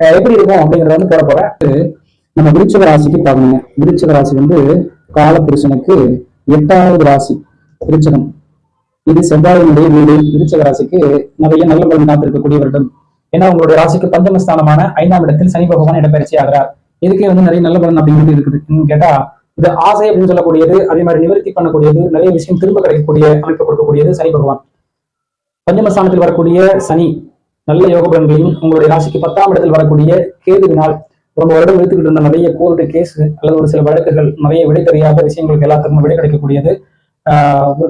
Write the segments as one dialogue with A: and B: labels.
A: எப்படி இருக்கும் அப்படிங்கறத வந்து போட போறேன். நம்ம விருச்சக ராசிக்கு பார்க்கணுங்க. விருச்சக ராசி வந்து காலபுருஷனுக்கு எட்டாவது ராசி விருச்சகம். இது செவ்வாயினுடைய வீடு. விருச்சக ராசிக்கு நிறைய நல்ல பலன் காத்திருக்கக்கூடிய வருடம் ஏன்னா உங்களுடைய ராசிக்கு பஞ்சமஸ்தானமான ஐந்தாம் இடத்தில் சனி பகவான் இடப்பெயர்ச்சி ஆகிறார். இதுக்கே வந்து நிறைய நல்ல பலன் அப்படிங்கிறது இருக்குது. கேட்டா இது ஆசை அப்படின்னு சொல்லக்கூடியது அதே மாதிரி நிவர்த்தி பண்ணக்கூடியது நிறைய விஷயம் திரும்ப கிடைக்கக்கூடிய அமைப்பு கொடுக்கக்கூடியது சனி பகவான். பஞ்சமஸ்தானத்தில் வரக்கூடிய சனி நல்ல யோக பலன்களையும் உங்களுடைய ராசிக்கு பத்தாம் இடத்தில் வரக்கூடிய கேதுவினால் ரொம்ப வருடம் எடுத்துக்கிட்டு இருந்த நிறைய கோர்ட்டு கேஸ் அல்லது ஒரு சில வழக்குகள் நிறைய விடை தெரியாத விஷயங்களுக்கு எல்லாத்துக்கும் விடை கிடைக்கக்கூடியது.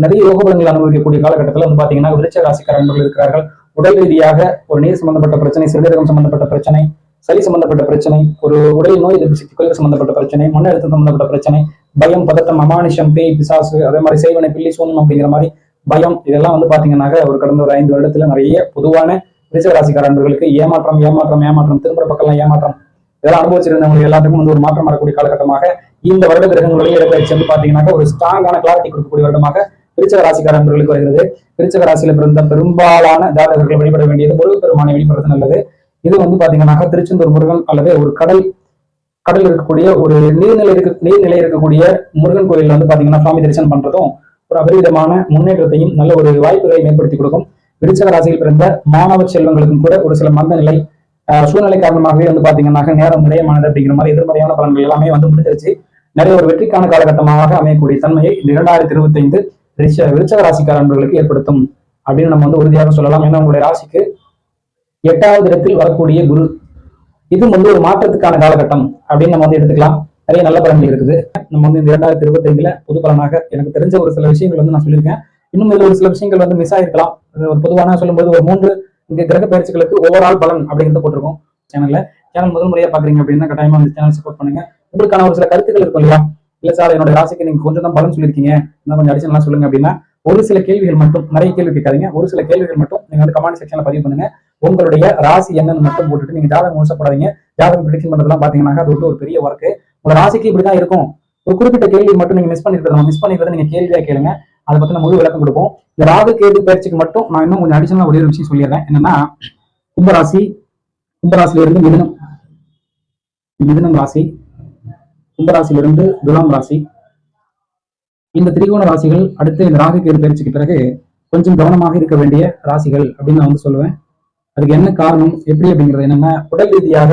A: நிறைய யோக பலன்கள் அனுபவிக்கக்கூடிய காலகட்டத்தில் வந்து பாத்தீங்கன்னா விருச்ச ராசிக்கார அன்பர்கள் இருக்கிறார்கள். உடல் ரீதியாக ஒரு நீர் சம்பந்தப்பட்ட பிரச்சனை சிறுநீரகம் சம்பந்தப்பட்ட பிரச்சனை சளி சம்பந்தப்பட்ட பிரச்சனை ஒரு உடல் நோய் எதிர்ப்பு சக்தி குறைவு சம்பந்தப்பட்ட பிரச்சனை மன அழுத்தம் சம்பந்தப்பட்ட பிரச்சனை பயம் பதட்டம் அமானுஷம் பேய் பிசாசு அதே மாதிரி செய்வனை பில்லி சூன்யம் அப்படிங்கிற மாதிரி பயம் இதெல்லாம் வந்து பாத்தீங்கன்னாக்க ஒரு கடந்த ஒரு ஐந்து வருடத்துல நிறைய பொதுவான விருச்சிக அன்பர்களுக்கு ஏமாற்றம் ஏமாற்றம் ஏமாற்றம் திரும்ப பக்கம்லாம் ஏமாற்றம். இதெல்லாம் அனுபவிச்சிருந்தவங்க எல்லாத்துக்கும் வந்து ஒரு மாற்றம் வரக்கூடிய காலகட்டமாக இந்த வருட கிரகங்களுடைய இடப்பயிற்சி வந்து பாத்தீங்கன்னாக்கா ஒரு ஸ்ட்ராங்கான கிளாரிட்டி கொடுக்கக்கூடிய வருடமாக விருச்சக ராசிக்கார அன்பர்களுக்கு வருகிறது. விருச்சக ராசியில பிறந்த பெரும்பாலான ஜாதகர்கள் வழிபட வேண்டியது முருகப்பெருமானை வழிபடுறது நல்லது. இது வந்து பாத்தீங்கன்னா திருச்செந்தூர் முருகன் அல்லது ஒரு கடல் கடல் இருக்கக்கூடிய ஒரு நீர்நிலை இருக்க நீர்நிலை இருக்கக்கூடிய முருகன் கோயில் வந்து பாத்தீங்கன்னா சுவாமி தரிசனம் பண்றதும் ஒரு அபரிவிதமான முன்னேற்றத்தையும் நல்ல ஒரு வாய்ப்புகளை ஏற்படுத்தி கொடுக்கும். விருச்சக ராசியில் பிறந்த மாணவ செல்வங்களுக்கும் கூட ஒரு சில மந்த நிலை ஆஹ் சூழ்நிலை காரணமாகவே வந்து பாத்தீங்கன்னாக்க நேரம் விரயமானது அப்படிங்கிற மாதிரி எதிர்மறையான பலன்கள் எல்லாமே வந்து முடிஞ்சிருச்சு. நிறைய ஒரு வெற்றிக்கான காலகட்டமாக அமையக்கூடிய தன்மையை இந்த இரண்டாயிரத்தி இருபத்தி ஐந்து ரிஷ விருச்சக ராசிக்கார அன்பர்களுக்கு ஏற்படுத்தும் அப்படின்னு நம்ம வந்து உறுதியாக சொல்லலாம். ஏன்னா உங்களுடைய ராசிக்கு எட்டாவது இடத்தில் வரக்கூடிய குரு இது வந்து ஒரு மாற்றத்துக்கான காலகட்டம் அப்படின்னு நம்ம வந்து எடுத்துக்கலாம். நிறைய நல்ல பலன்கள் இருக்குது. நம்ம வந்து இந்த இரண்டாயிரத்தி இருபத்தி ஐந்துல பொது பலனாக எனக்கு தெரிஞ்ச ஒரு சில விஷயங்கள் வந்து நான் சொல்லியிருக்கேன். இன்னும் இதுல ஒரு சில விஷயங்கள் வந்து மிஸ் ஆயிருக்கலாம். ஒரு பொதுவான சொல்லும்போது ஒரு மூன்று இங்க கிரக பயிற்சிகளுக்கு ஓவரால் பலன் அப்படிங்கிறத போட்டிருக்கோம் சேனல்ல சேனல் முதல் முறையா பாக்குறீங்க அப்படின்னா கட்டாயமா இந்த சேனல் சப்போர்ட் பண்ணுங்க. உங்களுக்கான ஒரு சில கருத்துக்கள் இருக்கும் இல்லையா? இல்ல சார் என்னோட ராசிக்கு நீங்க கொஞ்சம் தான் பலன் சொல்லியிருக்கீங்க. இன்னும் கொஞ்சம் அடிஷனலா சொல்லுங்க அப்படின்னா ஒரு சில கேள்விகள் மட்டும் நிறைய கேள்வி கேட்காதீங்க. ஒரு சில கேள்விகள் மட்டும் நீங்க வந்து கமெண்ட் செக்ஷன்ல பதிவு பண்ணுங்க. உங்களுடைய ராசி என்னன்னு மட்டும் போட்டுட்டு நீங்க ஜாதகம் மோசப்படாதீங்க ஜாதகம் ப்ரிடிக்ஷன் பண்றதுலாம் பாத்தீங்கன்னா அது வந்து ஒரு பெரிய ஒர்க் உங்க ராசிக்கு இப்படிதான் இருக்கும். ஒரு குறிப்பிட்ட கேள்வி மட்டும் நீங்க மிஸ் பண்ணிருக்கிறத? மிஸ் பண்ணிருக்கிறத நீங்க கேள்வியா கேளுங்க. அதை பத்தின முழு விளக்கம் கொடுப்போம். இந்த ராகு கேது பயிற்சிக்கு மட்டும் நான் இன்னும் கொஞ்சம் அடிஷனலா ஒரே ஒரு விஷயம் சொல்லிடுறேன். என்னன்னா கும்பராசி கும்பராசில இருந்து மிதுனம். மிதுனம் ராசி கும்பராசியிலிருந்து துலாம் ராசி. இந்த திரிகோண ராசிகள் அடுத்து இந்த ராகு கேது பயிற்சிக்கு பிறகு கொஞ்சம் கவனமாக இருக்க வேண்டிய ராசிகள் அப்படின்னு நான் வந்து சொல்லுவேன். அதுக்கு என்ன காரணம் எப்படி அப்படிங்கிறது என்னன்னா உடல் ரீதியாக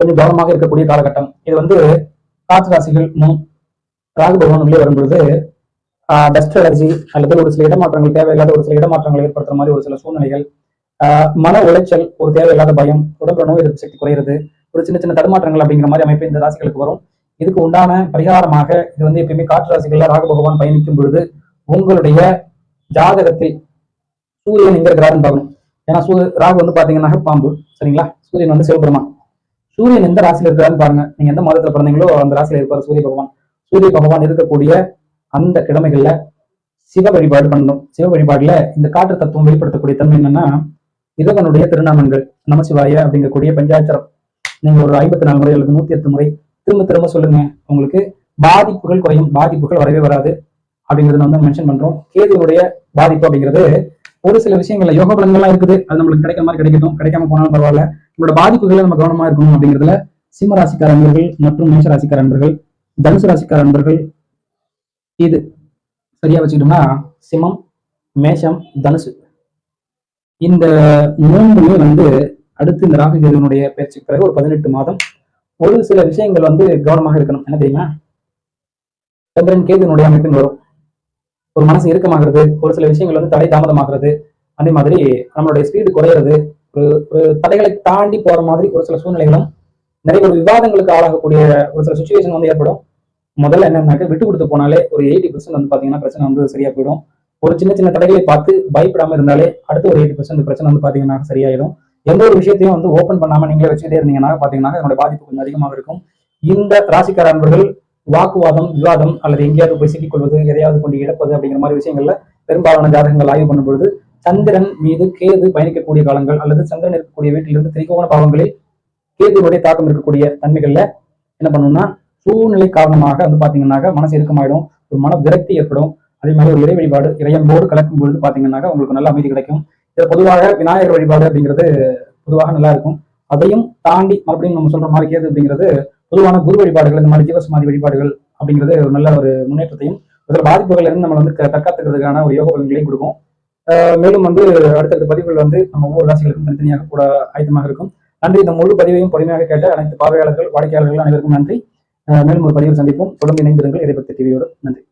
A: கொஞ்சம் கவனமாக இருக்கக்கூடிய காலகட்டம். இது வந்து காற்று ராசிகள் ராகு பகவான் உள்ளே வரும்பொழுது டஸ்ட் அலர்ஜி அல்லது ஒரு சில இடமாற்றங்கள் தேவையில்லாத ஒரு சில இடமாற்றங்கள் ஏற்படுத்துற மாதிரி ஒரு சில சூழ்நிலைகள். ஆஹ் மன உளைச்சல் ஒரு தேவையில்லாத பயம் உடம்புல நோய் எதிர்ப்பு சக்தி குறையிறது ஒரு சின்ன சின்ன தடுமாற்றங்கள் அப்படிங்கிற மாதிரி அமைப்பு இந்த ராசிகளுக்கு வரும். இதுக்கு உண்டான பரிகாரமாக இது வந்து எப்பயுமே காற்று ராசிகள்ல ராக பகவான் பயணிக்கும் பொழுது உங்களுடைய ஜாதகத்தில் சூரியன் எங்க இருக்கிறாருன்னு பார்க்கணும். ஏன்னா சூ ராகு வந்து பாத்தீங்கன்னா பாம்பு சரிங்களா? சூரியன் வந்து சிவபெருமான். சூரியன் எந்த ராசியில இருக்கிறாருன்னு பாருங்க. நீங்க எந்த மாதத்துல பிறந்தீங்களோ அந்த ராசியில இருப்பார் சூரிய பகவான். சூரிய பகவான் இருக்கக்கூடிய அந்த கிழமைகள்ல சிவ வழிபாடு பண்ணணும். சிவ வழிபாடுல இந்த காற்று தத்துவம் வெளிப்படுத்தக்கூடிய தன்மை என்னன்னா இறைவனுடைய திருநாமங்கள் நமசிவாய அப்படிங்கக்கூடிய பஞ்சாச்சரம் நீங்க ஒரு ஐம்பத்தி நாலு முறை அல்லது நூத்தி எட்டு முறை திரும்ப திரும்ப சொல்லுங்க. உங்களுக்கு பாதிப்புகள் குறையும். பாதிப்புகள் வரவே வராது அப்படிங்கறத வந்து மென்ஷன் பண்றோம். கேதுனுடைய பாதிப்பு அப்படிங்கிறது ஒரு சில விஷயங்கள்ல யோக பலன்கள்லாம் இருக்குது. அது நம்மளுக்கு கிடைக்கிற மாதிரி கிடைக்கட்டும். கிடைக்காம போனாலும் பரவாயில்ல. நம்மளோட பாதிப்புகளை நம்ம கவனமா இருக்கணும் அப்படிங்கிறதுல சிம்ம ராசிக்கார அன்பர்கள் மற்றும் மேஷ ராசிக்கார அன்பர்கள் தனுசு ராசிக்கார அன்பர்கள் இது. சரியா வச்சுக்கிட்டோம்னா சிம்மம் மேஷம் தனுசு. இந்த மூணுமே வந்து அடுத்து இந்த ராகு கேதுனுடைய பேச்சுக்கு பிறகு ஒரு பதினெட்டு மாதம் ஒரு சில விஷயங்கள் வந்து கவனமாக இருக்கணும். என்ன தெரியுமா? சந்திரன் கேதுனுடைய அமைப்பின் வரும். ஒரு மனசு இறுக்கமாகிறது ஒரு சில விஷயங்கள் வந்து தடை தாமதமாகிறது. அதே மாதிரி நம்மளுடைய ஸ்பீடு குறையிறது. ஒரு ஒரு தடைகளை தாண்டி போற மாதிரி ஒரு சில சூழ்நிலைகளும் நிறைய ஒரு விவாதங்களுக்கு ஆளாகக்கூடிய ஒரு சில சுச்சுவேஷன் வந்து ஏற்படும். முதல்ல என்னன்னாக்க விட்டு கொடுத்து போனாலே ஒரு எயிட்டி பர்சன்ட் வந்து பார்த்தீங்கன்னா பிரச்சனை வந்து சரியா போயிடும். ஒரு சின்ன சின்ன தடைகளை பார்த்து பயப்படாம இருந்தாலே அடுத்த ஒரு எயிட்டி பர்சன்ட் பிரச்சனை வந்து பார்த்தீங்கன்னா சரியாயிடும். எந்த ஒரு விஷயத்தையும் வந்து ஓப்பன் பண்ணாம நீங்களே வச்சுக்கிட்டே இருந்தீங்கன்னா பார்த்தீங்கன்னா என்னோட பாதிப்பு கொஞ்சம் அதிகமாக இருக்கும். இந்த ராசிக்கார நண்பர்கள் வாக்குவாதம் விவாதம் அல்லது எங்கேயாவது போய் சிக்கிக்கொள்வது எதையாவது கொண்டு இழப்பது அப்படிங்கிற மாதிரி விஷயங்கள்ல பெரும்பாலான ஜாதகங்கள் ஆய்வு பண்ணும்பொழுது சந்திரன் மீது கேது பயணிக்கக்கூடிய காலங்கள் அல்லது சந்திரன் இருக்கக்கூடிய வீட்டிலிருந்து திரிகோண பாவங்களில் கேதுனுடைய தாக்கம் இருக்கக்கூடிய தன்மைகள்ல என்ன பண்ணணும்னா சூழ்நிலை காரணமாக வந்து பாத்தீங்கன்னாக்க மனசு இறுக்கமாயிடும் ஒரு மன விரக்தி ஏற்படும். அதே மாதிரி ஒரு இறை வழிபாடு இறையன்போடு கலக்கும் பொழுது பாத்தீங்கன்னாக்க உங்களுக்கு நல்ல அமைதி கிடைக்கும். இது பொதுவாக விநாயகர் வழிபாடு அப்படிங்கிறது பொதுவாக நல்லா இருக்கும். அதையும் தாண்டி மறுபடியும் நம்ம சொல்ற மாதிரி கேது அப்படிங்கிறது பொதுவான குரு வழிபாடுகள் இந்த மாதிரி ஜீவசமாதி வழிபாடுகள் அப்படிங்கிறது ஒரு நல்ல ஒரு முன்னேற்றத்தையும் இதில் பாதிப்புகள் இருந்து நம்ம வந்து க- தற்காத்துக்கிறதுக்கான ஒரு யோக பலன்களையும் கொடுக்கும். மேலும் வந்து அடுத்தடுத்த பதிவுகள் வந்து நம்ம ஒவ்வொரு ராசிகளுக்கும் தனித்தனியாக கூட ஆயத்தமாக இருக்கும். நன்றி. இந்த முழு பதிவையும் பொறுமையாக கேட்ட அனைத்து பார்வையாளர்கள் வாடிக்கையாளர்கள் அனைவருக்கும் நன்றி. மேலும் ஒரு பதிவில் சந்திப்போம். தொடர்ந்து இணைந்திருங்கள். இடைப்பட்ட டிவியோடு நன்றி.